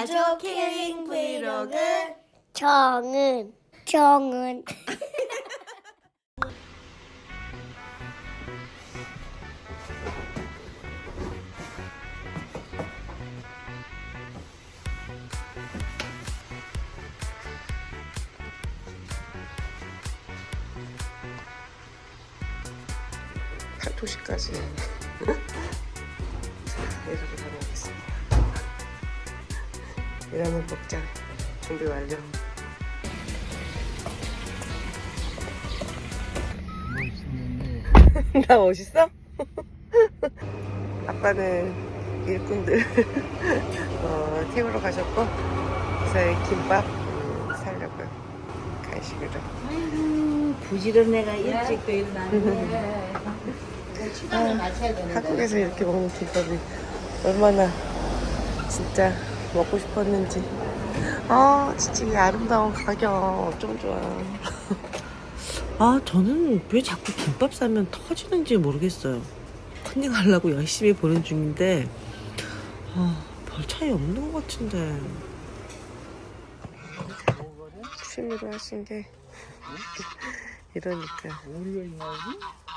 가족 킬링 브이로그. 정은 정은. 도시까지 일하는 복장 준비 완료. 나 멋있어? 아빠는 일꾼들 어, 태우러 가셨고 저희 김밥 음, 살려고요. 간식으로. 부지런 애가 일찍 또 일어나는데 한국에서 이렇게 먹는 김밥이 얼마나 진짜 먹고 싶었는지. 아, 진짜 이 아름다운 가격 어쩜 좋아. 아, 저는 왜 자꾸 김밥 사면 터지는지 모르겠어요. 컨닝 하려고 열심히 보는 중인데, 아, 별 차이 없는 것 같은데. 취미로 하신 게, 이러니까.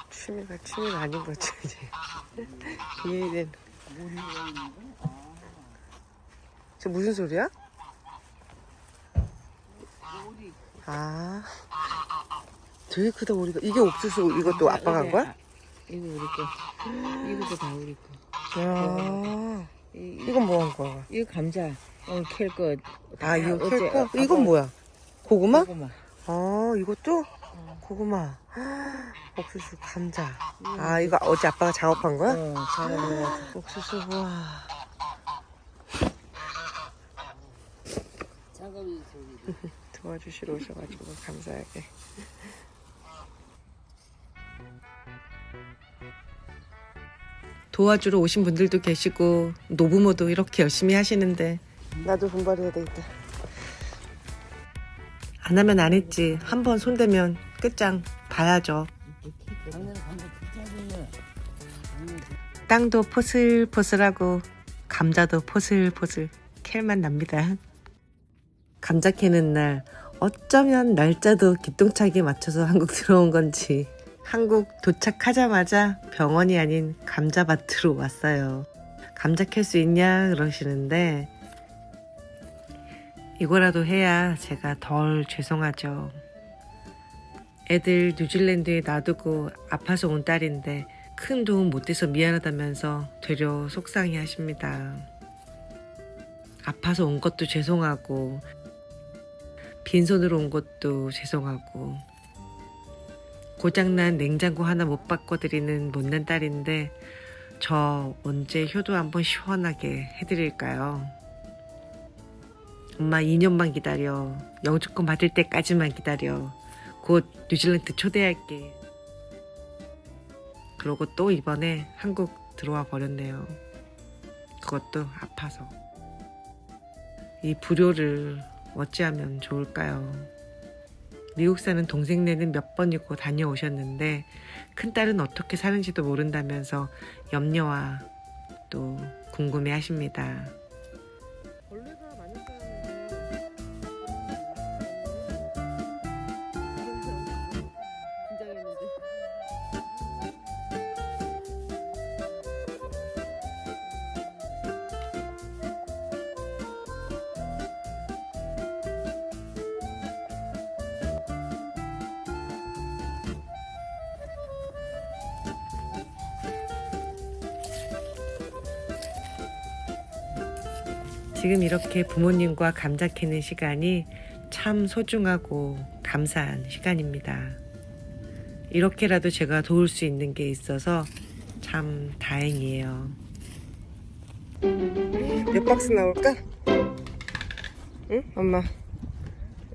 취미가 취미가 아닌 거죠 이제 이해된 저 무슨 소리야? 아 되게 크다 우리가 이게 옥수수 이것도 아빠가 한 거야? 이거 우리 거 이것도 다 우리 거야 이, 이건 뭐 한 거야? 이거 감자 오늘 캘거 아 이거 어제 캘거? 아빠- 이건 뭐야? 고구마? 고구마 아 이것도? 고구마 옥수수 감자 아 이거 어제 아빠가 작업한 거야? 어 작업해가지고 옥수수 와 작업이 저기 도와주시러 오셔가지고 감사하게. 도와주러 오신 분들도 계시고 노부모도 이렇게 열심히 하시는데 나도 분발해야 되겠다. 안 하면 안 했지. 한 번 손대면 끝장 봐야죠. 땅도 포슬포슬하고 감자도 포슬포슬 캘만 납니다. 감자 캐는 날 어쩌면 날짜도 기똥차게 맞춰서 한국 들어온 건지 한국 도착하자마자 병원이 아닌 감자밭으로 왔어요. 감자 캘 수 있냐 그러시는데 이거라도 해야 제가 덜 죄송하죠. 애들 뉴질랜드에 놔두고 아파서 온 딸인데 큰 도움 못 돼서 미안하다면서 되려 속상해 하십니다. 아파서 온 것도 죄송하고 빈손으로 온 것도 죄송하고 고장난 냉장고 하나 못 바꿔드리는 못난 딸인데 저 언제 효도 한번 시원하게 해드릴까요? 엄마 2년만 기다려. 영주권 받을 때까지만 기다려. 곧 뉴질랜드 초대할게. 그러고 또 이번에 한국 들어와 버렸네요. 그것도 아파서. 이 불효를 어찌하면 좋을까요? 미국 사는 동생네는 몇 번이고 다녀오셨는데 큰딸은 어떻게 사는지도 모른다면서 염려와 또 궁금해 하십니다. 지금 이렇게 부모님과 감자 캐는 시간이 참 소중하고 감사한 시간입니다. 이렇게라도 제가 도울 수 있는 게 있어서 참 다행이에요. 몇 박스 나올까? 응? 엄마.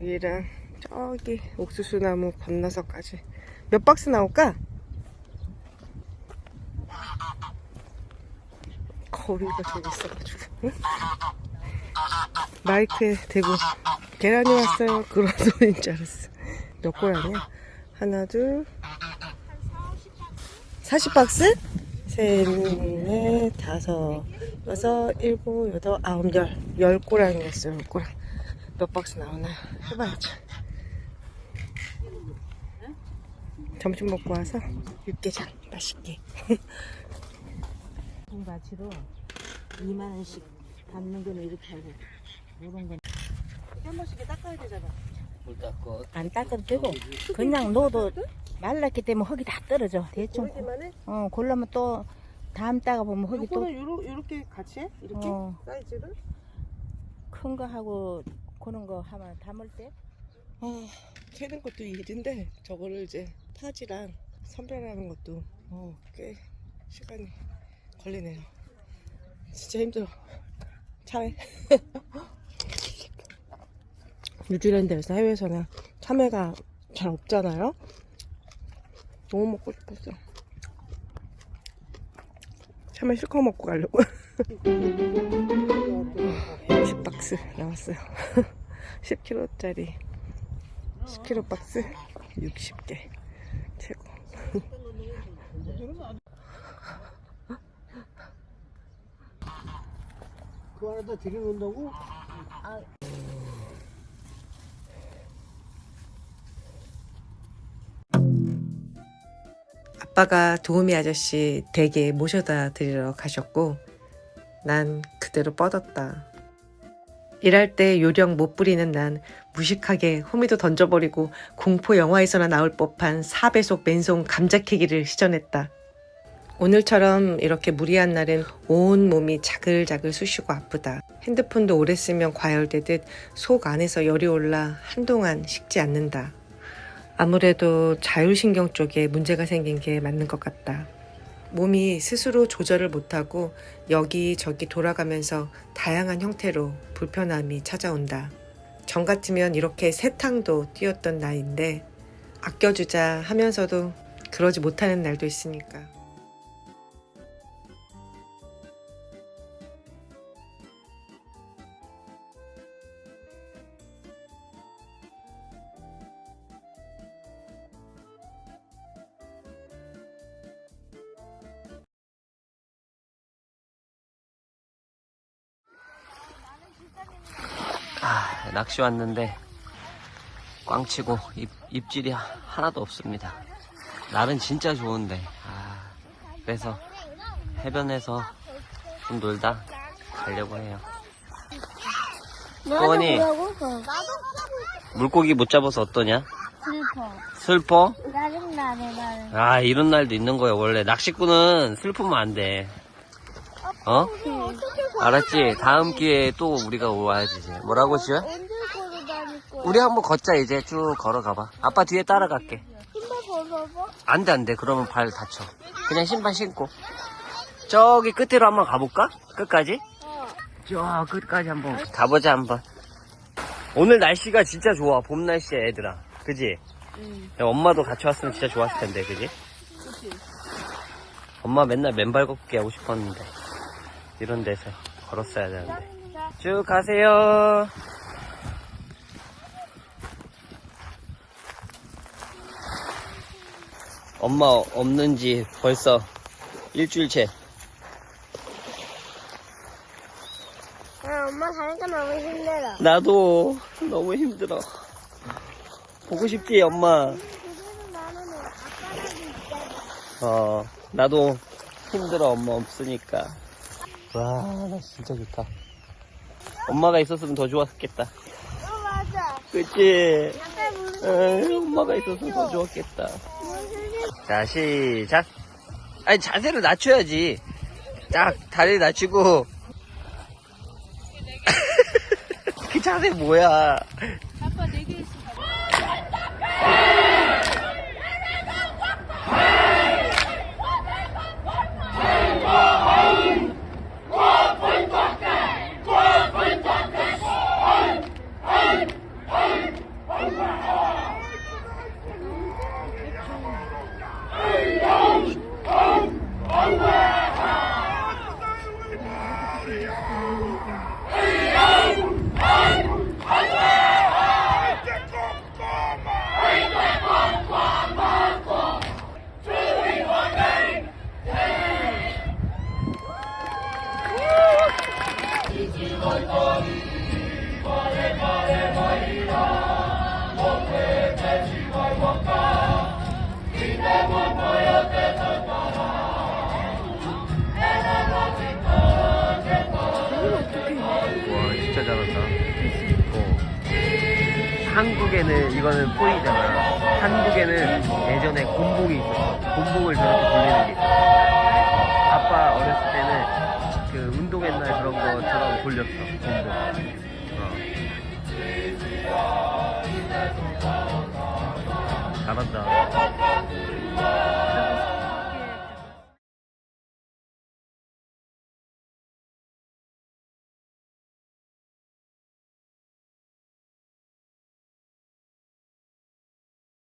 여기랑 저기 옥수수 나무 건너서까지. 몇 박스 나올까? 거위가 저기 있어가지고. 응? 마이크에 대고 계란이 왔어요. 그런 소리인 줄 알았어. 몇 고양이야? 하나, 둘. 40박스? 셋, 넷, 다섯, 여섯, 일곱, 여덟, 아홉, 열. 열 꼬랑이었어요, 열 꼬랑. 몇 박스 나오나요? 해봐야죠. 점심 먹고 와서 육개장 맛있게. 통바지로 2만 원씩 담는 거는 이렇게 하고 이런 건 한 번씩 닦아야 되잖아. 안 닦아도 되고 그냥 넣어도 말랐기 때문에 흙이 다 떨어져 대충 해? 어 골라면 또 다음 따가 보면 흙이 요거는 요러, 요렇게 같이 해? 이렇게? 어. 사이즈를? 또 큰 거 하고 그런 거 하면 담을 때 아, 캐는 것도 일인데 저거를 이제 파지랑 선별하는 것도 어, 꽤 시간이 걸리네요. 진짜 힘들어. 참외. 뉴질랜드에서 해외에서는 참외가 잘 없잖아요. 너무 먹고 싶었어. 참외 실컷 먹고 가려고. 10박스 나왔어요. 10kg짜리 10kg 박스 60개 최고 그 안에다 들여놓는다고? 아빠가 도우미 아저씨 댁에 모셔다 드리러 가셨고 난 그대로 뻗었다. 일할 때 요령 못 부리는 난 무식하게 호미도 던져버리고 공포 영화에서나 나올 법한 4배속 맨손 감자캐기를 시전했다. 오늘처럼 이렇게 무리한 날은 온 몸이 자글자글 쑤시고 아프다. 핸드폰도 오래 쓰면 과열되듯 속 안에서 열이 올라 한동안 식지 않는다. 아무래도 자율신경 쪽에 문제가 생긴 게 맞는 것 같다. 몸이 스스로 조절을 못하고 여기저기 돌아가면서 다양한 형태로 불편함이 찾아온다. 전 같으면 이렇게 세탕도 뛰었던 나이인데 아껴주자 하면서도 그러지 못하는 날도 있으니까. 낚시 왔는데 꽝치고 입, 입질이 하- 하나도 없습니다. 날은 진짜 좋은데 아, 그래서 해변에서 좀 놀다 가려고 해요. 어머니. 뭐라고? 물고기 못 잡아서 어떠냐? 슬퍼. 슬퍼? 짜증나네 나는. 아 이런 날도 있는 거야 원래 낚시꾼은 슬프면 안 돼. 어? 알았지? 다음 기회에 또 우리가 와야지. 이제. 뭐라고 지금? 언제 걸어 다닐 거야? 우리 한번 걷자 이제 쭉 걸어가봐. 아빠 뒤에 따라갈게. 신발 벗어봐. 안 돼, 안 돼. 그러면 발 다쳐. 그냥 신발 신고. 저기 끝으로 한번 가볼까? 끝까지? 저 끝까지 한번 가보자, 한번. 오늘 날씨가 진짜 좋아. 봄 날씨야, 얘들아. 그지? 야, 엄마도 같이 왔으면 진짜 좋았을 텐데, 그지? 엄마 맨날 맨발 걷기 하고 싶었는데. 이런 데서 걸었어야 되는데. 쭉 가세요. 엄마 없는지 벌써 일주일째. 아, 엄마 가니까 너무 힘들어. 나도 너무 힘들어. 보고 싶지, 엄마. 어, 나도 힘들어, 엄마 없으니까. 와, 나 진짜 좋다. 엄마가 있었으면 더 좋았겠다. 어, 맞아. 그치? 에이, 엄마가 있었으면 더 좋았겠다. 자, 시작. 아니, 자세를 낮춰야지. 딱, 다리 낮추고. 그 자세 뭐야. Come on! 한국에는 이거는 포이잖아. 한국에는 예전에 곤봉이 있었어. 곤봉을 저렇게 돌리는 게 있어. 어, 아빠 어렸을 때는 그 운동했날 그런 것처럼 돌렸어. 곤봉.